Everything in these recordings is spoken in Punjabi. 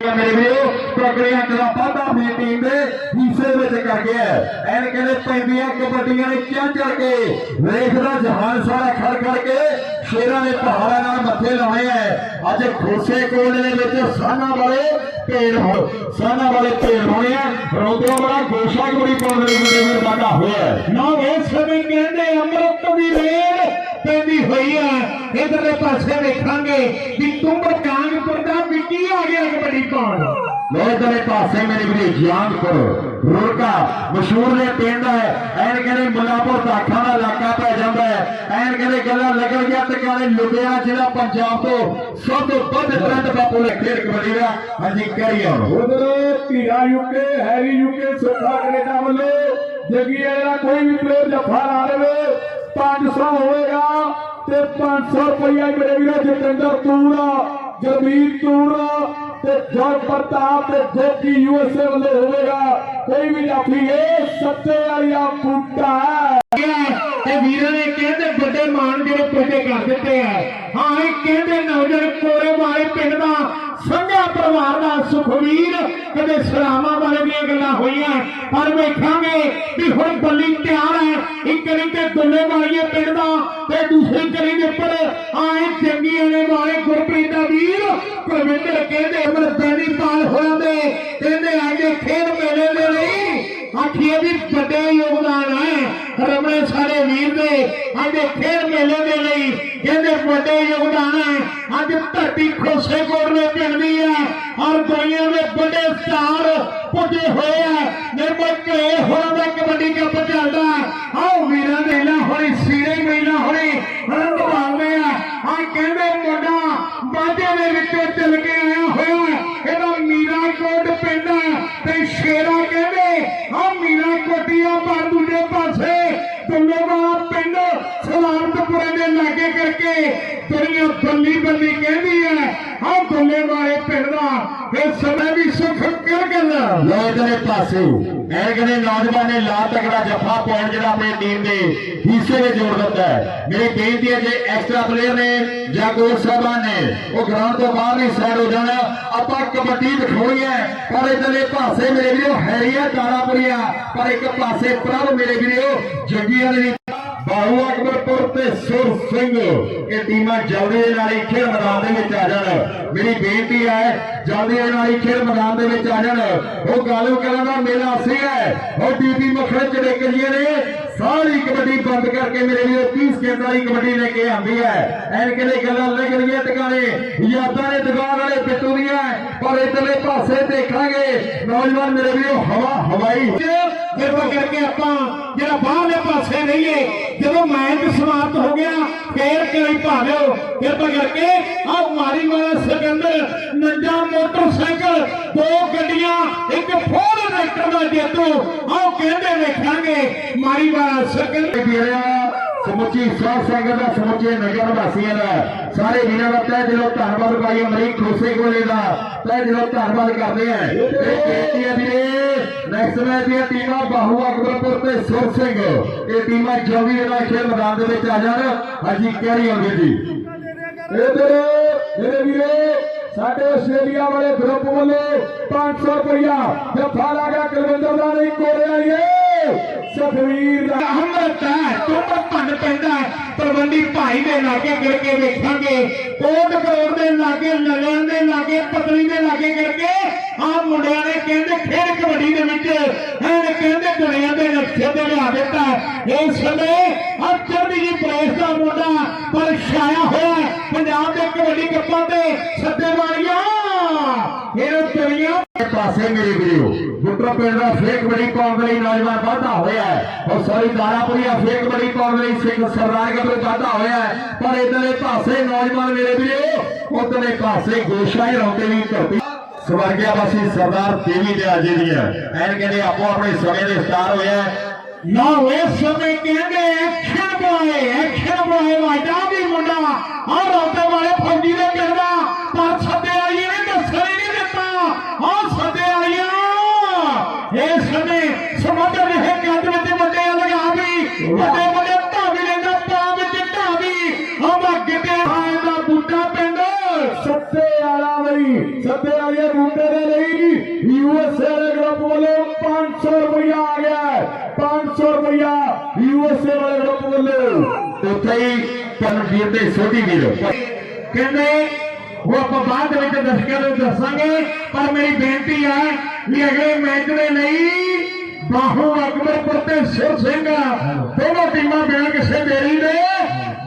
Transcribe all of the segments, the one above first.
ਮੇਰੇ ਵੀਰੋ, ਪ੍ਰਕਿਰਿਆ ਦਾ ਵਾਧਾ ਆਪਣੀ ਟੀਮ ਦੇ ਹਿੱਸੇ ਵਿੱਚ ਕਰ ਗਿਆ ਐਨ ਕਹਿੰਦੇ ਪੈਂਦੀਆਂ ਕਬੱਡੀਆਂ ਨੇ ਚੜ ਕੇ? ਵੇਖਦਾ ਜਹਾਨ ਸਾਰਾ ਖੜ ਖੜ ਕੇ ਸ਼ੇਰਾਂ ਦੇ ਪਹਾੜਾਂ ਨਾਲ ਮੱਥੇ ਲਾਉਣੇ ਐ ਅੱਜ ਖੋਸੇ ਕੋਲ ਦੇ ਵਿੱਚ ਸਾਨਾ ਵਾਲੇ ਢੇਰ ਹੋ ਸਾਨਾ ਵਾਲੇ ਭੇੜ ਹੋਏ ਆ। ਰੋਂਦਿਆਂ ਵਾਲਾ ਗੋਸ਼ਾ ਗੁਰੀ ਪਾਉਣ ਦੇ ਮੇਰੇ ਵਾਧਾ ਹੋਇਆ। ਨਾ ਇਸ ਸਮੇਂ ਕਹਿੰਦੇ ਅੰਮ੍ਰਿਤ ਦੀ ਰੇਲ ਪੈਂਦੀ ਹੋਈ ਆ। ਇਧਰਲੇ ਪਾਸੇ ਵੇਖਾਂਗੇ ਕਿ ਤੁੰਬਰ ਕਾਂਗਪੁਰ ਦਾ ਵਿੱਕੀ ਆ ਗਿਆ ਕਬੱਡੀ ਪਾਉਣ ਲੋਹੇ ਪਾਸੇ ਮੇਰੇ ਵੀਰੇ ਜਾਨਪੁਰ ਰੁੜਕਾ ਮਸ਼ਹੂਰ ਨੇ ਪਿੰਡ ਹੈ। ਐਨ ਕਹਿੰਦੇ ਮੁੱਲਾਪੁਰ ਦਾਖਾ ਦਾ ਇਲਾਕਾ ਪੈ ਜਾਂਦਾ ਹੈ। ਐਨ ਕਹਿੰਦੇ ਗੱਲਾਂ ਲੱਗਣ ਗਿਆ ਟਿਕਾਣੇ ਲੁਧਿਆਣਾ ਜ਼ਿਲ੍ਹਾ ਪੰਜਾਬ ਤੋਂ ਸਭ ਤੋਂ ਵੱਧ ਟ੍ਰੈਂਡ ਬਾਪੂ ਨੇ ਖੇਡ ਕਬੱਡੀ ਦਾ ਹਾਂਜੀ ਕਰੀ ਆਉਣ ਉਧਰ Dheera UK Harry UK Sukha Canada ਵੱਲੋਂ ਜੱਗੀ ਵਾਲਾ ਕੋਈ ਵੀ ਪਲੇਅਰ ਜੱਫਾ ਲਾ ਦੇਵੇ 500 ਹੋਵੇਗਾ। ਤੇ 500 ਰੁਪਇਆ ਮੇਰੇ ਵੀਰੋ ਜਤਿੰਦਰ ਤੂਰਾ ਜਰਮੀਤ ਤੂਰਾ ਤੇ ਜਨ ਪ੍ਰਤਾਪ ਤੇ ਜੋਗੀ ਯੂਐਸਏ ਵੱਲੋਂ ਹੋਵੇਗਾ। ਕੋਈ ਵੀ ਜਾਫੀ ਇਹ ਸੱਚੇ ਵਾਲੀਆ ਫੁੱਟਾ ਤੇ ਵੀਰਾਂ ਨੇ ਕਹਿੰਦੇ ਵੱਡੇ ਮਾਨ ਜਿਹੜੇ ਪੇਟੇ ਕਰ ਦਿੱਤੇ ਆ। ਹਾਂ, ਇਹ ਕਹਿੰਦੇ ਨੌਜਵਾਨ ਕੋਰੇ ਵਾਲੇ ਪਿੰਡ ਦਾ ਸੰਘਾ ਪਰਿਵਾਰ ਦਾ ਸੁਖਵੀਰ ਕਦੇ ਸਲਾਮਾਂ ਵਾਲੇ ਦੀਆਂ ਗੱਲਾਂ ਹੋਈਆਂ, ਪਰ ਵੇਖਾਂਗੇ ਵੀ ਹੁਣ ਬੱਲੀ ਤਿਆਰ ਹੈ। ਇੱਕ ਕਰੀ ਤੇ ਦੁੱਲੇ ਵਾਲੀਏ ਪਿੰਡ ਦਾ ਤੇ ਦੂਸਰੀ ਕਰੀ ਦੇ ਉੱਪਰ ਆਏ ਚੰਗੀ ਵਾਲੇ ਵਾਲੇ ਗੁਰਪ੍ਰੀਤ ਦਾ ਵੀਰ ਪਰਮਿੰਦਰ ਕਹਿੰਦੇ ਅਮਰਤਾਨੀ ਪਾਲ ਹੋਇਆ ਦੇ, ਕਹਿੰਦੇ ਆਗੇ ਖੇਡ ਮੇਲੇ ਦੇ ਲਈ ਆਖੀਏ ਵੀ ਵੱਡੇ ਯੋਗਦਾਨ ਹੈ। ਰਮਣੇ ਸਾਰੇ ਵੀਰ ਦੇ, ਅੱਜ ਖੇਡ ਮੇਲੇ ਦੇ ਲਈ ਕਹਿੰਦੇ ਵੱਡੇ ਯੋਗਦਾਨ ਹੈ। ਅੱਜ ਧਰਤੀ ਖੋਸੇ ਕੋਟਲੇ ਪਿੰਡਦੀ ਹੈ ਔਰ ਦੁਨੀਆ ਦੇ ਵੱਡੇ ਸਟਾਰ ਪੁੱਜੇ ਹੋਏ ਆ। ਨਿਰਮਲ ਕੇ ਹੋਰਾਂ ਦਾ ਕਬੱਡੀ ਕੱਪ ਚੱਲਦਾ ਆਓ ਵੀਰਾਂ ਦੇ ਲਾ ਹੋਣੀ ਸੀਰੇ ਮਹੀਨਾ ਹੋਣੀ ਰੰਗ ਭਾਲਦੇ ਆ। ਆ ਕਹਿੰਦੇ ਮੁੰਡਾ ਬਾਜੇ ਦੇ ਵਿੱਚੋਂ ਚੱਲ ਕੇ ਆਇਆ ਹੋਇਆ ਇਹਦਾ ਮੀਰਾ ਕੋਟ ਪਿੰਡ ਹੈ ਤੇ ਸ਼ੇਰਾ ਕਹਿੰਦੇ ਆ ਮੀਰਾ ਕੋਟੀਆ ਪਰ ਦੂਜੇ ਪਾਸੇ ਦੁੱਲੋਵਾ ਪਿੰਡ ਸਲਾਮਤਪੁਰੇ ਦੇ ਲਾਗੇ ਕਰਕੇ ਦੁਨੀਆ ਬੱਲੀ ਬੱਲੀ ਕਹਿੰਦੀ ਹੈ ਆ ਦੁੱਲੇ ਵਾਲੇ ਪਿੰਡ ਦਾ ਇਹ ਸਮੇਂ ਵੀ ਸੁੱਖ ਕਰ ਗੱਲਾਂ ਲੋਹੇ ਦੇ ਪਾਸੇ ਕਹਿੰਦੇ ਨੌਜਵਾਨ ਨੇ ਲਾ ਤਕੜਾ ਜੱਫਾ ਪਾਉਣ ਜਿਹੜਾ ਆਪਣੀ ਟੀਮ ਦੇ ਹਿੱਸੇ ਵਿੱਚ ਜੋੜ ਦਿੱਤਾ ਹੈ। ਮੇਰੀ ਬੇਨਤੀ ਹੈ ਜੇ ਐਕਸਟਰਾ ਪਲੇਅਰ ਨੇ ਜਾਂ ਕੋਚ ਸਾਹਿਬਾਨ ਨੇ, ਉਹ ਗਰਾਊਂਡ ਤੋਂ ਬਾਹਰ ਨਹੀਂ ਸਾਈਡ ਹੋ ਜਾਣਾ। ਆਪਾਂ ਕਬੱਡੀ ਦਿਖਾਉਣੀ ਹੈ, ਪਰ ਇਧਰਲੇ ਪਾਸੇ ਮੇਰੇ ਵੀਰੋ ਹੈਰੀਆ ਦਾਰਾਪੁਰੀਆ ਪਰ ਇੱਕ ਪਾਸੇ ਪ੍ਰਭ ਮੇਰੇ ਵੀਰੋ ਜੱਗੀ ਵਾਲੇ ਦੀ ਬਾਹੂ ਅਕਬਰਪੁਰ ਤੇ ਸੁਰ ਸਿੰਘ, ਇਹ ਟੀਮਾਂ ਜਲਦੀ ਦੇ ਨਾਲ ਹੀ ਖੇਡ ਮੈਦਾਨ ਦੇ ਵਿੱਚ ਆ ਜਾਣ। ਮੇਰੀ ਬੇਨਤੀ ਹੈ, ਜਲਦੀ ਦੇ ਨਾਲ ਹੀ ਖੇਡ ਮੈਦਾਨ ਦੇ ਵਿੱਚ ਆ ਜਾਣ। ਉਹ ਗਾਲੂ ਕਲਾਂ ਦਾ ਮੇਲਾ ਸੀਗਾ ਉਹ ਬੀਬੀ ਮੱਖਣ ਚੜੇ ਕਰੀਏ ਨੇ, ਸਾਰੀ ਕਬੱਡੀ ਬੰਦ ਕਰਕੇ ਮੇਰੇ ਲਈ 30 ਸਕਿੰਟ ਵਾਲੀ ਕਬੱਡੀ ਲੈ ਕੇ ਆਂਦੀ ਹੈ। ਐਨ ਕਹਿੰਦੇ ਗੱਲਾਂ ਲੱਗ ਰਹੀਆਂ ਟਿਕਾਣੇ? ਯਾਦਾਂ ਨੇ ਦੁਕਾਨ ਵਾਲੇ ਪਿੱਟੂ ਦੀਆਂ, ਪਰ ਇਧਰਲੇ ਪਾਸੇ ਦੇਖਾਂਗੇ। ਨੌਜਵਾਨ ਮੇਰੇ ਵੀਰੋ, ਹਵਾ ਹਵਾਈ ਕਿਰਪਾ ਕਰਕੇ ਆਪਾਂ, ਜਿਹੜਾ ਬਾਹਰਲੇ ਪਾਸੇ ਰਹੀਏ ਜਦੋਂ ਮੈਚ ਸਮਾਪਤ ਹੋ ਗਿਆ, ਫੇਰ ਕਰੀ ਪਾ ਲਿਓ ਕਿਰਪਾ ਕਰਕੇ ਆ ਮਾਰੀ ਵਾਲਾ ਸਿਕੰਦਰ, ਨੰਜਾ ਮੋਟਰਸਾਈਕਲ, ਦੋ ਗੱਡੀਆਂ, ਇੱਕ ਫੋਰ ਟਰੈਕਟਰ ਦਾ ਜੇਤੂ ਆਓ ਕਹਿੰਦੇ ਵੇਖਾਂਗੇ, ਮਾਰੀ ਵਾਲਾ ਸਿਕੰਦਰ। ਵੀਰਿਆ ਸਮੁੱਚੀ ਸਾਧ ਸੰਗਤ ਦਾ ਸਮੁੱਚੇ ਨਗਰ ਵਾਸੀਆਂ ਦਾ ਸਾਰੇ ਵੀਰਾਂ ਦਾ ਤਹਿ ਦਿਲੋਂ ਧੰਨਵਾਦ ਭਾਈ ਅਮਰੀਕ ਖੋਸੇ ਕੋਲੇ ਦਾ ਤਹਿ ਦਿਲੋਂ ਧੰਨਵਾਦ ਕਰਦੇ ਆ ਇਹ ਬੇਨਤੀ ਹੈ ਵੀਰੇ ਨੈਕਸਟ ਦੀਆਂ ਟੀਮਾਂ ਬਾਹੂ ਅਕਬਰਪੁਰ ਤੇ ਸੁਰ ਸਿੰਘ। ਇਹ ਟੀਮਾਂ ਜਲਦੀ ਦੇ ਨਾਲ ਖੇਡ ਮੈਦਾਨ ਦੇ ਵਿੱਚ ਆ ਜਾਣ। ਹਾਂਜੀ ਕੈਰੀ ਹੋਗੇ ਜੀ? ਇਧਰ, ਮੇਰੇ ਵੀਰੇ, ਸਾਡੇ ਆਸਟ੍ਰੇਲੀਆ ਵਾਲੇ ਗਰੁੱਪ ਵੱਲੋਂ 500 ਰੁਪਇਆ ਜੱਫਾ ਲਾ ਕੁਲਵਿੰਦਰ ਦਾ ਨਹੀਂ ਕੋਰਿਆ ਏ ਸਖਵੀਰ ਦਾ ਅਹਿਮਦ ਹੈ। ਤੁਮ ਭੰਨ ਪੈਂਦਾ ਤਲਵੰਡੀ ਭਾਈ ਦੇ ਲਾਗੇ ਗਿਰ ਕੇ ਵੇਖਾਂਗੇ। ਕੋਟ ਕਰੋੜ ਦੇ ਲਾਗੇ, ਨਲਿਆਂ ਦੇ ਲਾਗੇ, ਪਤਲੀ ਦੇ ਲਾਗੇ ਕਰਕੇ ਆ ਮੁੰਡਿਆਂ ਨੇ ਕਹਿੰਦੇ ਖੇਡ ਕਬੱਡੀ ਦੇ ਵਿੱਚ ਇਹਨੇ ਕਹਿੰਦੇ ਦੁਨੀਆ ਦੇ ਨਕਸ਼ੇ ਤੇ ਲਿਆ ਦਿੱਤਾ ਇਸ ਸਮੇਂ ਆ ਚੜ੍ਹਦੀ ਜੀ ਪ੍ਰੇਸ ਦਾ ਮੁੰਡਾ ਪਰ ਛਾਇਆ ਹੋਇਆ ਹੈ। ਪੰਜਾਬ ਦੇ ਕਬੱਡੀ ਕੱਪਾਂ ਤੇ ਸੱਦੇ ਵਾਲੀਆਂ ਇਹ ਦੁਨੀਆ ਇਹ ਪਾਸੇ ਮੇਰੇ ਵੀਰੋ। ਗੁੱਟਰ ਪਿੰਡ ਦਾ ਫੇਕ ਬੜੀ ਪਾਉਣ ਲਈ ਨੌਜਵਾਨ ਵਾਧਾ ਹੋਇਆ ਹੈ। ਔਰ ਸਾਰੀ ਦਾਰਾਪੁਰੀਆ ਫੇਕ ਬੜੀ ਪਾਉਣ ਲਈ ਸਿੰਘ ਸਰਦਾਰ ਗੱਭਰੂ ਵਾਧਾ ਹੋਇਆ ਹੈ। ਪਰ ਇਧਰਲੇ ਪਾਸੇ ਨੌਜਵਾਨ ਮੇਰੇ ਵੀਰੋ, ਉਧਰਲੇ ਪਾਸੇ ਗੋਸ਼ਾਈ ਰੌਂਦੇ ਵੀ ਧਰਤੀ। ਸਵਰਗਿਆ ਵਾਸੀ ਸਰਦਾਰ ਦੇਵੀ ਦੇ ਆਜੇ ਦੀ ਹੈ। ਐਨ ਕਹਿੰਦੇ ਆਪੋ ਆਪਣੇ ਸਮੇਂ ਦੇ ਸਟਾਰ ਹੋਇਆ ਹੈ। ਨਾ ਇਸ ਸਮੇਂ ਕਹਿੰਦੇ ਐਕਸ਼ਨ ਬੋਏ ਐਕਸ਼ਨ ਬੋਏ ਵਾਜਾ ਵੀ ਮੁੰਡਾ ਆ ਰੌਤੇ ਵਾਲੇ 500 ਰੁਪਇਆ ਯੂਐਸਏ ਵਾਲੇ ਗਰੁੱਪ ਵੱਲੋਂ ਉੱਥੇ ਹੀ ਪਨਵੀਰ ਦੇ ਸੋਢੀ ਵੀਰ ਕਹਿੰਦੇ ਉਹ ਆਪਾਂ ਬਾਅਦ ਦੇ ਵਿੱਚ ਦਰਸ਼ਕਾਂ ਨੂੰ ਦੱਸਾਂਗੇ ਪਰ ਮੇਰੀ ਬੇਨਤੀ ਹੈ ਵੀ ਅਗਲੇ ਮੈਚ ਦੇ ਲਈ ਬਾਹੂ ਅਕਬਰਪੁਰ ਤੇ ਸੁਰ ਸਿੰਘ ਦੋਨੋਂ ਟੀਮਾਂ ਬਿਨਾਂ ਕਿਸੇ ਦੇਰੀ ਦੇ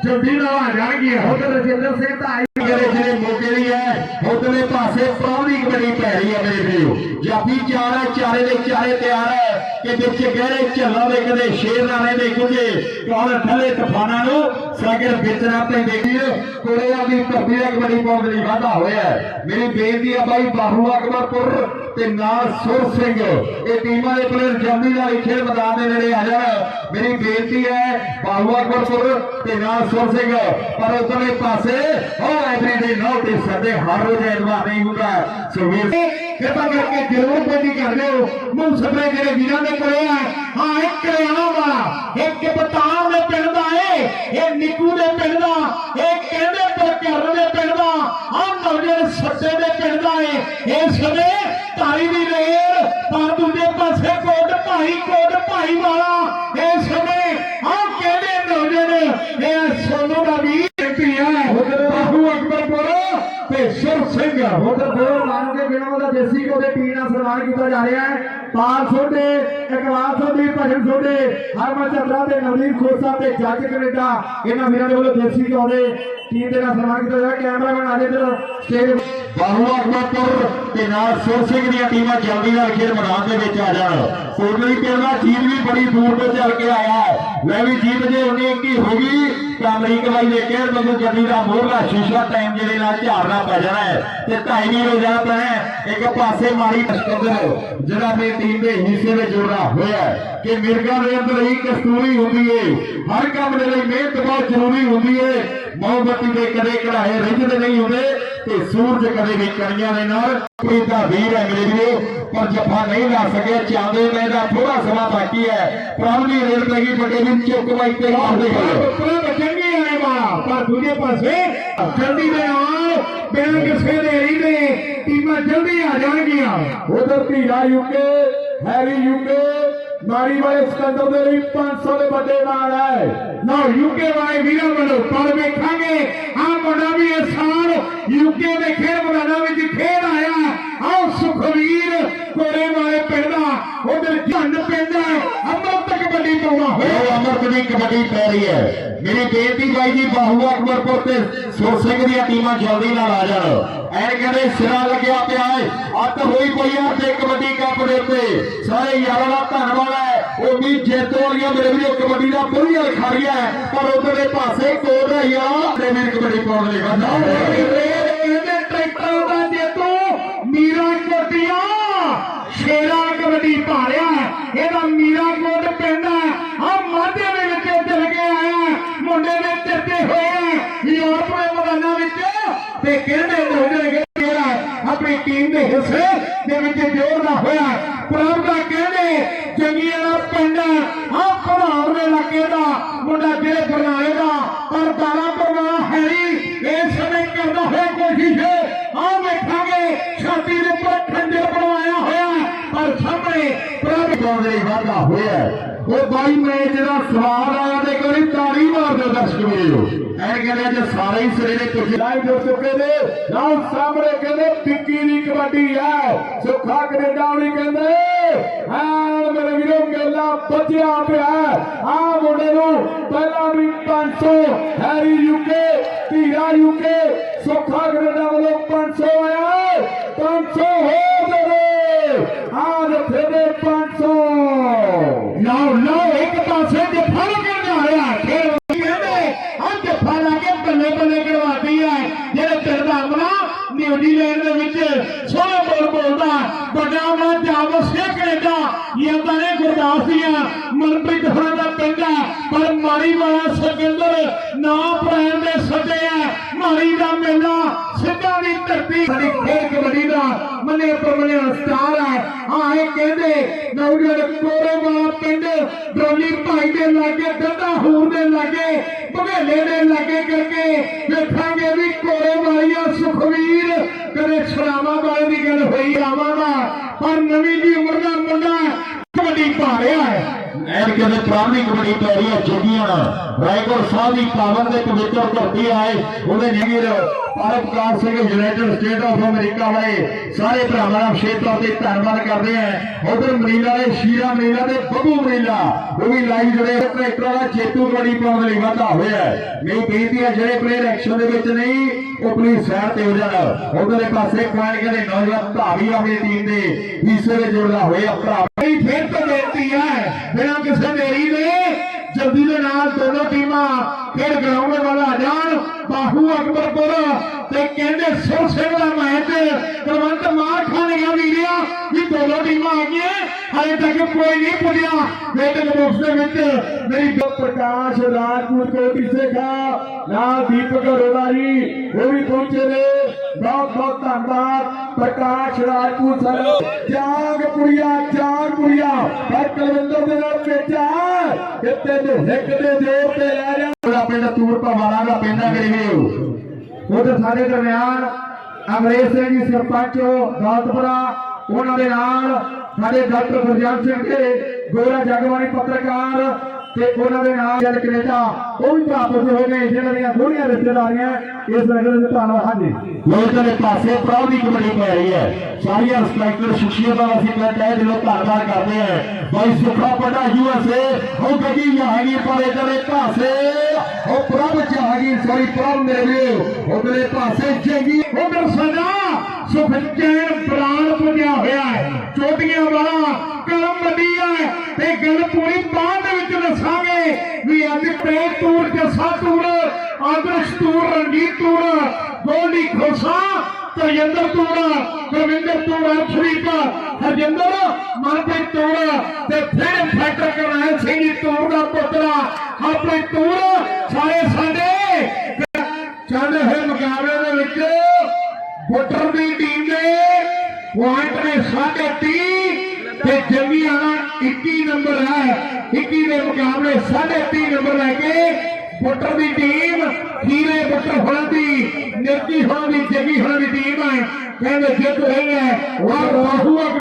ਜਲਦੀ ਨਾਲ ਆ ਜਾਣਗੀਆਂ। ਉਧਰ ਰਜਿੰਦਰ ਸਿੰਘ ਤਾਂ ਆਈ ਜਿਹੜੇ ਜਿਹੜੇ ਮੌਕੇ ਦੀ ਹੈ ਉਧਰਲੇ ਪਾਸੇ ਪ੍ਰਾਉਣੀ ਕਬੱਡੀ ਪੈ ਰਹੀ ਹੈ ਮੇਰੇ ਵੀਰੋ। ਜਾਫੀ ਚਾਰ ਹੈ ਚਾਰੇ ਦੇ ਚਾਰੇ ਤਿਆਰ ਹੈ ਕਿ ਵਿੱਚ ਗਹਿਰੇ ਝੱਲਾ ਦੇ ਕਦੇ ਸ਼ੇਰ ਨਾਲੇ ਦੇ ਕੁਝੇ ਕੌਣ ਥੱਲੇ ਤੂਫਾਨਾਂ ਨੂੰ ਸਾਗਰ ਵਿੱਚ ਪੈਂਦੇ ਵੀਰ ਕੋੜਿਆਂ ਦੀ ਧਰਤੀ ਦਾ ਕਬੱਡੀ ਪਾਉਣ ਲਈ ਵਾਧਾ ਹੋਇਆ ਮੇਰੀ ਬੇਨਤੀ ਹੈ ਬਾਈ, ਬਾਹੂ ਅਕਬਰਪੁਰ ਤੇ ਨਾਲ ਸੁਰ ਸਿੰਘ। ਇਹ ਟੀਮਾਂ ਦੇ ਪਲੇਅਰ ਜਲਦੀ ਨਾਲ ਹੀ ਖੇਡ ਮੈਦਾਨ ਦੇ ਨੇੜੇ ਆ ਜਾਣ। ਮੇਰੀ ਬੇਨਤੀ ਹੈ, ਬਾਹੂ ਅਕਬਰਪੁਰ ਤੇ ਨਾਲ ਸੁਰ ਸਿੰਘ, ਪਰ ਉਧਰਲੇ ਪਾਸੇ, ਉਹ ਐਵਰੀ ਡੇ ਸਾਡੇ ਹਰ ਰੋਜ਼ ਐਤਵਾਰ ਨਹੀਂ ਹੁੰਦਾ। ਸੁਖਵੀਰ ਕਿਰਪਾ ਕਰਕੇ ਜ਼ਰੂਰ ਬੇਨਤੀ ਕਰ ਦਿਓ। ਮੂੰਹ ਸਪਰੇ ਜਿਹੜੇ ਵੀਰਾਂ ਦੇ ਕੋਲੇ ਆ, ਹਾਂ, ਇੱਕ ਰਿਆਣਾ ਵਾਲਾ ਇੱਕ ਬਤਾਮ ਦੇ ਪਿੰਡ ਦਾ ਏ, ਇਹ ਨਿੱਕੂ ਦੇ ਪਿੰਡ ਦਾ, ਇਹ ਕਹਿੰਦੇ ਬਲਕਰਨ ਦੇ ਪਿੰਡ ਦਾ ਆ ਨੌਜਵਾਨ ਸੱਤੇ ਦੇ ਪਿੰਡ ਦਾ ਏ। ਇਹ ਸਮੇਂ ਧਾਰੀ ਦੀ ਰੇਲ ਪਰ ਦੂਜੇ ਪਾਸੇ ਕੋਟ ਭਾਈ ਕੋਟ ਭਾਈ ਵਾਲਾ ਇਹ ਸਮੇਂ ਆ ਕਹਿੰਦੇ ਨੌਜਵਾਨ ਇਹ ਸੋਨੂ ਦਾ ਵੀ ਬੇਨਤੀ ਹੈ ਬਾਹੂ ਅਕਬਰਪੁਰ ਤੇ ਸੁਰ ਸਿੰਘ ਉਧਰ ਦੋ ਰੰਗ ਦੇ ਬਿਨਾਂ ਉਹਦਾ ਦੇਸੀ ਘਿਓ ਦੇ ਪੀਣ ਕੀਤਾ ਜਾ ਰਿਹਾ ਹੈ। ਪਾਲ ਸੋਢੇ ਇਕਵਾਲ ਸੋਢੀ, ਭਜਨ ਸੋਢੇ ਹਰਮਨ ਚੰਦਰਾ ਤੇ ਨਵਨੀਤ ਖੋਸਾ ਤੇ ਜੱਜ ਕੈਨੇਡਾ, ਇਹਨਾਂ ਵੀਰਾਂ ਦੇ ਵੱਲੋਂ ਦੇਸੀ ਘਿਓ ਟੀਮ ਦੇ ਨਾਲ ਸਨਮਾਨ ਕੀਤਾ ਜਾ ਰਿਹਾ ਕੈਮਰਾਮੈਨ ਆ ਇੱਧਰ, ਸਟੇਜ ਬਾਹੂ ਅਕਬਰਪੁਰ ਤੇ ਨਾਲ ਸੁਰ ਸਿੰਘ ਦੀਆਂ ਟੀਮਾਂ ਜਲਦੀ ਨਾਲ ਖੇਡ ਮੈਦਾਨ ਦੇ ਵਿੱਚ ਆ ਜਾਣ। ਕੋਟਲੀ ਪਿੰਡ ਦਾ ਜੀਤ ਵੀ ਬੜੀ ਦੂਰ ਤੋਂ ਚੱਲ ਕੇ ਆਇਆ ਹੈ। ਮੈਂ ਵੀ ਜੀਤ ਜੇ ਉਨੀ ਇੱਕੀ ਹੋ ਗਈ। ਤਾਂ ਅਮਰੀਕ ਬਾਈ ਦੇ ਕਹਿਣ ਮੈਨੂੰ ਜੱਦੀ ਦਾ ਮੋਹਰਲਾ ਸ਼ੀਸ਼ਾ ਟਾਈਮ ਜਿਹੜੇ ਨਾਲ ਝਾੜਨਾ ਪੈ ਜਾਣਾ ਹੈ ਤੇ ਢਾਈ ਨਹੀਂ ਹੋ ਜਾਣਾ ਪੈਣਾ ਇੱਕ ਪਾਸੇ ਮਾਰੀ ਤਸਕਦਰ ਜਿਹੜਾ ਮੇਰੀ ਟੀਮ ਦੇ ਹਿੱਸੇ ਵਿੱਚ ਜੁੜਦਾ ਹੋਇਆ ਕਿ ਮਿਰਗਾ ਦੇ ਅੰਦਰ ਹੀ ਕਸਤੂਰੀ ਹੁੰਦੀ ਏ, ਹਰ ਕੰਮ ਦੇ ਲਈ ਮਿਹਨਤ ਬਹੁਤ ਜ਼ਰੂਰੀ ਹੁੰਦੀ ਏ। ਮੋਮਬੱਤੀ ਦੇ ਕਦੇ ਕਢਾਏ ਰਿੱਝਦੇ ਨਹੀਂ ਹੁੰਦੇ ਤੇ ਸੂਰਜ ਕਦੇ ਵੀ ਕਣੀਆਂ ਦੇ ਨਾਲ ਕੋਈ ਤਾਂ ਵੀਰ ਹੈ ਮੇਰੇ ਵੀਰੋ ਪਰ ਜੱਫਾ ਨਹੀਂ ਲਾ ਸਕਿਆ ਚਾਂਦੇ ਮੈਂ ਦਾ ਥੋੜਾ ਸਮਾਂ ਬਾਕੀ ਹੈ। ਪ੍ਰਾਮਲੀ ਰੇਲ ਲੱਗੀ ਵੱਡੇ ਵੀ ਚੁੱਕ ਬਾਈ ਤੇ ਮਾਰਦੇ ਹੋਏ ਪੁੱਤਰਾ ਬਚਣਗੇ ਆਏ ਵਾਲਾ ਪਰ ਦੂਜੇ ਪਾਸੇ ਜਲਦੀ ਦੇ ਨਾਲ ਬਿਨਾਂ ਕਿਸੇ ਦੇਰੀ ਦੇ ਟੀਮਾਂ ਜਲਦੀ ਆ ਜਾਣਗੀਆਂ। ਉਧਰ ਧੀਰਾ ਯੂਕੇ ਹੈਰੀ ਯੂਕੇ ਨਾਰੀ ਵਾਲੇ ਸਿਕੰਦਰ ਦੇ ਲਈ 500 ਦੇ ਵੱਡੇ ਨਾਲ ਹੈ। ਨਾ ਯੂਕੇ ਵਾਲੇ ਵੀਰਾਂ ਵੱਲੋਂ ਪਰ ਵੇਖਾਂਗੇ। ਆ ਮੁੰਡਾ ਵੀ ਇਸ ਸਾਲ ਯੂਕੇ ਦੇ ਖੇਡ ਮੈਦਾਨਾਂ ਵਿੱਚ ਖੇਡ ਆਇਆ। ਆਓ ਸੁਖਵੀਰ ਕੋਰੇ ਵਾਲੇ ਪਿੰਡ ਦਾ। ਉਧਰ ਝੰਡ ਪਿੰਡ ਹੈ। ਅੰਮ੍ਰਿਤ ਅਮਰਤ ਦੀ ਕਬੱਡੀ ਪੈ ਰਹੀ ਹੈ। ਮੇਰੀ ਬੇਨਤੀ ਬਾਈ ਜੀ, ਬਾਹੂ ਅਕਬਰਪੁਰ ਤੇ ਸੁਰ ਸਿੰਘ ਦੀਆਂ ਟੀਮਾਂ ਜਲਦੀ ਨਾਲ ਆ ਜਾਣ। ਐ ਕਹਿੰਦੇ ਸਿਰਾ ਲੱਗਿਆ ਪਿਆ ਹੈ। ਅੱਤ ਹੋਈ ਪਈ ਆ ਤੇ ਕਬੱਡੀ ਕੱਪ ਦੇ ਉੱਤੇ। ਸਾਰੇ ਯਾਰਾਂ ਦਾ ਧੰਨਵਾਦ ਹੈ। ਵੀ ਜੇਤੂ ਵਾਲੀਆਂ ਮੇਰੇ ਵੀਰੋ, ਕਬੱਡੀ ਦਾ ਪੂਰੀ ਅਲਖਾਰੀਆ ਹੈ। ਪਰ ਉਧਰਲੇ ਪਾਸੇ ਕੋਲ ਰਹੀ ਤੇ ਮੇਰੀ ਕਬੱਡੀ ਪਾਉਣ ਲਈ ਵਾਧਾ ਹੋਇਆ ਇਹਦੇ ਟਰੈਕਟਰ ਦਾ ਜੇਤੂ ਮੀਰਾ ਕੋਟੀਆਂ ਸ਼ੇਰਾ ਕਬੱਡੀ ਭਾਲਿਆ ਇਹਦਾ ਮੀਰਾ ਕੋਟ ਪਿੰਡ ਹੈ ਆ ਮਾਝੇ ਦੇ ਵਿੱਚ ਚਲ ਕੇ ਆਇਆ ਮੁੰਡੇ ਦੇ ਚਰਚੇ ਹੋਏ ਆ ਯੂਰਪ ਦੇ ਮੈਦਾਨਾਂ ਵਿੱਚ ਤੇ ਕਹਿੰਦੇ ਨੌਜਵਾਨ ਕਿ ਜਿਹੜਾ ਆਪਣੀ ਟੀਮ ਦੇ ਹਿੱਸੇ ਦੇ ਵਿੱਚ ਜੋੜਦਾ ਹੋਇਆ ਪ੍ਰਭ ਦਾ ਕਹਿੰਦੇ ਜੰਗੀਆਂ ਦਾ ਪਿੰਡ ਆ ਘੜਾਉਣ ਦਾ ਮੁੰਡਾ ਜਿਹੜੇ ਬਰਨਾਲੇ ਦਾ ਪਰ ਦਾਣਾ ਪਰਵਾਹ ਹੈਰੀ ਇਸ ਸਮੇਂ ਕਰਦਾ ਹੋਇਆ ਕੋਸ਼ਿਸ਼ ਆ ਵੇਖਾਂਗੇ, ਛਾਤੀ ਦੇ ਉੱਪਰ ਖੰਜਰ ਬਣਵਾਇਆ ਹੋਇਆ ਪਰ ਸਾਹਮਣੇ ਪ੍ਰਭ ਪਾਉਣ ਲਈ ਵਾਧਾ ਹੋਇਆ ਉਹ ਬਾਈ ਮੈਚ ਜਿਹੜਾ ਸਵਾਲ ਆਇਆ ਤੇ ਕੋਈ ਤਾੜੀ ਮਾਰਦੇ ਦਰਸ਼ਕ ਵੀਰੋ। ਐ ਕਹਿੰਦੇ ਅੱਜ ਸਾਰੇ ਹੀ ਸਿਰੇ ਦੇ ਪੁੱਛੇ ਲਾਈਵ ਹੋ ਚੁੱਕੇ ਨੇ ਲਓ ਸਾਹਮਣੇ ਕਹਿੰਦੇ ਪਿੱਕੀ ਦੀ ਕਬੱਡੀ ਹੈ। ਸੁੱਖਾ ਕੈਨੇਡਾ ਵਾਲੀ ਕਹਿੰਦੇ ਹਾਂ ਮੇਰੇ ਵੀਰੋ ਮੇਲਾ ਬੱਜਿਆ ਪਿਆ ਆ ਮੁੰਡੇ ਨੂੰ ਪਹਿਲਾਂ ਵੀ 500 Harry UK Dheera UK Sukha Canada ਵੱਲੋਂ 500 ਆਇਆ 500 ਹੋ ਦੇ ਆ ਜਥੇ ਦੇ 500 ਲਓ ਲਓ। ਇੱਕ ਪਾਸੇ ਤੇ ਫੜ ਕੇ ਲਿਆਇਆ ਫਿਰ ਕਹਿੰਦੇ ਅੱਜ ਫੜ ਆ ਕੇ ਬੱਲੇ ਬੱਲੇ ਕਰਵਾਤੀ ਹੈ ਜਿਹੜੇ ਪਿੰਡ ਦਾ ਅਮਲਾ ਨਿਊਜ਼ੀਲੈਂਡ ਦੇ ਵਿੱਚ ਸੋਹਣਾ ਬੋਲ ਬੋਲਦਾ ਵੱਡਾ ਮਾ ਜਾਵੋ ਸੇ ਕੈਨੇਡਾ ਇਹ ਤਾਂ ਨੇ ਗੁਰਦਾਸੀਆਂ ਮਨਪ੍ਰੀਤ ਹੋਰਾਂ ਦਾ ਪਿੰਡ ਹੈ ਪਰ ਮਾਰੀ ਵਾਲਾ ਸਰਗਿੰਦਰ ਨਾ ਪ੍ਰੈਣ ਦੇ ਸੱਜੇ ਹੈ ਮਾਰੀ ਦਾ ਮੇਲਾ ਸਿੱਧਾ ਦੀ ਧਰਤੀ ਸਾਡੀ ਖੇਡ ਕਬੱਡੀ ਦਾ ਮੰਨੇ ਪ੍ਰਮਨੇ ਸਟਾਰ ਹੈ ਹਾਂ ਇਹ ਕਹਿੰਦੇ, ਨੌਜਵਾਨ ਕੋਰੇ ਪਿੰਡ ਡਰੋਲੀ ਭਾਈ ਦੇ ਲਾਗੇ ਡੰਡਾ ਹੂਰ ਦੇ ਲਾਗੇ ਭਵੇਲੇ ਦੇ ਲਾਗੇ ਕਰਕੇ ਵੇਖਾਂਗੇ ਵੀ ਕੋਰੇ ਵਾਲੀਆ ਸੁਖਵੀਰ ਕਦੇ ਸਲਾਮਾ ਵਾਲੇ ਦੀ ਗੱਲ ਹੋਈ ਆਵਾਂਗਾ ਪਰ ਨਵੀਂ ਦੀ ਉਮਰ ਦਾ ਮੁੰਡਾ ਕਬੱਡੀ ਪਾ ਰਿਹਾ ਹੈ। ਐਨ ਕਹਿੰਦੇ ਪ੍ਰਾਣੀ ਕਬੱਡੀ ਪੈ ਰਹੀ ਹੈ, ਜੱਗੀਆਂ ਰਾਏਗੜ ਸਾਹਿਬ ਦੀ ਪਾਵਨ ਦੇ ਪਵਿੱਤਰ ਧਰਤੀ ਆਏ। ਉਹਦੇ ਨਗੀਰ ਪਰਮਕਾਰ Singh, United States of America ਵਾਲੇ ਸਾਰੇ ਭਰਾਵਾਂ ਦਾ ਵਿਸ਼ੇਸ਼ ਤੌਰ ਤੇ ਧੰਨਵਾਦ ਕਰਦੇ ਆ ਉਧਰ ਮਰੀਲਾ ਦੇ ਸ਼ੀਰਾ ਮਰੀਲਾ ਤੇ ਬੱਬੂ ਮਰੀਲਾ, ਉਹ ਵੀ ਲਾਈਵ ਜੁੜੇ ਟਰੈਕਟਰਾਂ ਦਾ ਚੇਤੂ ਕਬੱਡੀ ਪਾਉਣ ਲਈ ਵਾਧਾ ਹੋਇਆ ਮੇਰੀ ਬੇਨਤੀ ਹੈ, ਜਿਹੜੇ ਪਲੇਅਰ ਐਕਸ਼ਨ ਦੇ ਵਿੱਚ ਨਹੀਂ ਉਹ ਸਾਈਡ ਤੇ ਹੋ ਜਾਣ। ਉਧਰਲੇ ਪਾਸੇ ਕੁਆਂਟੀਆਂ ਦੇ ਨੌਜਵਾਨ ਭਰਾ ਵੀ ਆਪਣੀ ਟੀਮ ਦੇ। ਹਿੱਸੇ ਵਿੱਚ ਜੁੜਦਾ ਹੋਇਆ ਭਰਾ। ਮੇਰੀ ਫਿਰ ਤੋਂ ਬੇਨਤੀ ਹੈ, ਬਿਨਾਂ ਕਿਸੇ ਦੇਰੀ ਦੇ ਜਲਦੀ ਦੇ ਨਾਲ ਦੋਨੋਂ ਟੀਮਾਂ ਫਿਰ ਗਰਾਊਂਡ ਵੱਲ ਆ ਜਾਣ। ਬਾਹੂ ਅਕਬਰਪੁਰ ਤੇ ਕਹਿੰਦੇ ਸੁਰ ਸਿੰਘ ਦਾ ਮੈਚ ਕੁਲਵੰਤ ਮਾਰ ਖਾਣੇਗਾ ਵੀਰਿਆ। ਵੀ ਦੋਨੋਂ ਟੀਮਾਂ ਆ ਗਈਆਂ। ਹਾਲੇ ਤੱਕ ਕੋਈ ਨਹੀਂ ਪੁੱਜਿਆ। ਵੇਟਿੰਗ ਬਾਕਸ ਦੇ ਵਿੱਚ ਮੇਰੀ ਜੋ ਪ੍ਰਕਾਸ਼ ਰਾਜਪੂਤ ਕੋਟੀ ਸੇਖਾ ਨਾਲ ਦੀਪਕ ਅਰੋੜਾ ਜੀ ਉਹ ਵੀ ਪਹੁੰਚੇ ਨੇ। ਬਹੁਤ ਬਹੁਤ ਧੰਨਵਾਦ। ਪ੍ਰਕਾਸ਼ ਰਾਜਪੂਤ ਸਰ ਜਾਗ ਪੁਰੀਆ ਜਾਗ ਪੁਰੀਆ। ਪਰ ਕੁਲਵਿੰਦਰ ਦੇ ਨਾਲ ਭੇਜਾ ਕਿਤੇ ਦੇ ਹਿੱਕ ਦੇ ਜੋਰ ਤੇ ਲੈ ਜਾ ਉਹਦਾ ਪਿੰਡ ਤੂਰ ਪਵਾਲਾ ਦਾ ਪਿੰਡ ਹੈ ਮੇਰੇ ਉਧਰ ਸਾਡੇ ਦਰਮਿਆਨ ਅੰਗਰੇਜ਼ ਸਿੰਘ ਜੀ ਸਰਪੰਚ ਦੌਲਤਪੁਰਾ, ਉਹਨਾਂ ਦੇ ਨਾਲ ਸਾਡੇ ਡਾਕਟਰ ਗੁਰਜੰਟ ਸਿੰਘ ਜੀ ਗੋਰਾ ਜਗਵਾਨੀ ਪੱਤਰਕਾਰ ਤੇ ਉਹਨਾਂ ਦੇ ਨਾਲ ਜਲ ਕੈਨੇਡਾ ਉਹ ਵੀ ਪ੍ਰਾਪਤ ਹੋ ਗਏ, ਜਿਨ੍ਹਾਂ ਦੀਆਂ ਥੋੜੀਆਂ ਰਿਸ਼ਤੇਦਾਰੀਆਂ ਇਸ ਨਗਰ ਦੇ ਧੰਨਵਾਦ ਹਾਂਜੀ ਲੋਕ ਦੇ ਪਾਸੇ ਪ੍ਰਾਉਡ ਦੀ ਕਬੱਡੀ ਪੈ ਰਹੀ ਹੈ। ਸਾਰੀਆਂ ਰਿਸਪੈਕਟਡ ਸ਼ਖਸੀਅਤਾਂ ਦਾ ਅਸੀਂ ਮੈਂ ਕਹਿ ਦਿਲੋਂ ਧੰਨਵਾਦ ਕਰਦੇ ਹਾਂ। ਬਾਈ ਸੁਖਾ ਪਟਾ ਯੂਐਸਏ ਉਹ ਗੱਡੀ ਜਹਾਂਗੀਰ ਪਰ ਇਧਰਲੇ ਪਾਸੇ, ਉਹ ਪ੍ਰਭ ਜਹਾਂਗੀਰ ਸੌਰੀ ਪ੍ਰਭ ਮੇਰੇ ਵੀਰੋ, ਉਧਰਲੇ ਪਾਸੇ ਜੰਗੀ ਉਧਰ ਸਦਾ ਸੁਖਚੈਨ ਪ੍ਰਾਣ ਪੁੱਜਿਆ ਹੋਇਆ ਹੈ। ਚੋਟੀਆਂ ਵਾਲਾ ਕਲਮ ਵੱਡੀ ਹੈ, ਤੇ ਗੱਲ ਪੂਰੀ ਬਾਅਦ ਦੇ ਵਿੱਚ ਦੱਸਾਂਗੇ ਵੀ ਅੱਜ ਪ੍ਰੇਮ ਟੂਰ ਜੱਸਾ ਟੂਰ ਆਦਰਸ਼ ਤੂਰ, ਰਣਜੀਤ ਟੂਰ ਗੋਲਡੀ ਖੋਸਾ, ਤਜਿੰਦਰ ਤੂੜਾ ਗੁਰਵਿੰਦਰ ਟੂਰ ਅਰਸ਼ਦੀਪ, ਹਰਜਿੰਦਰ ਮਨਪ੍ਰੀਤ ਤੂੜਾ ਤੇ ਫਿਰ ਫੈਕਟਰ ਕਰਨਾਲ ਸਿੰਘ ਜੀ ਦਾ ਪੁੱਤਰਾ, ਆਪਣੇ ਤੂੜ ਸਾਰੇ ਸਾਡੇ ਚੱਲ ਹੋਏ ਮੁਕਾਬਲੇ ਦੇ ਵਿੱਚ ਬੁੱਟਰ ਦੀ ਟੀਮ ਦੇ ਪੁਆਇੰਟ ਨੇ 30 21 ਦੇ ਮੁਕਾਬਲੇ 30 ਨੰਬਰ ਲੈ ਕੇ ਬੁੱਟਰ ਦੀ ਟੀਮ ਹੀਰੇ ਬੁੱਟਰ ਹੋਣਾ ਦੀ, ਨਿਰਜੀ ਹੋਣਾ ਦੀ, ਜੰਗੀ ਹੋਣਾ ਦੀ ਟੀਮ ਹੈ। ਕਹਿੰਦੇ ਜਿੱਤ ਰਹੀ ਹੈ। ਔਰ ਬਾਹੂ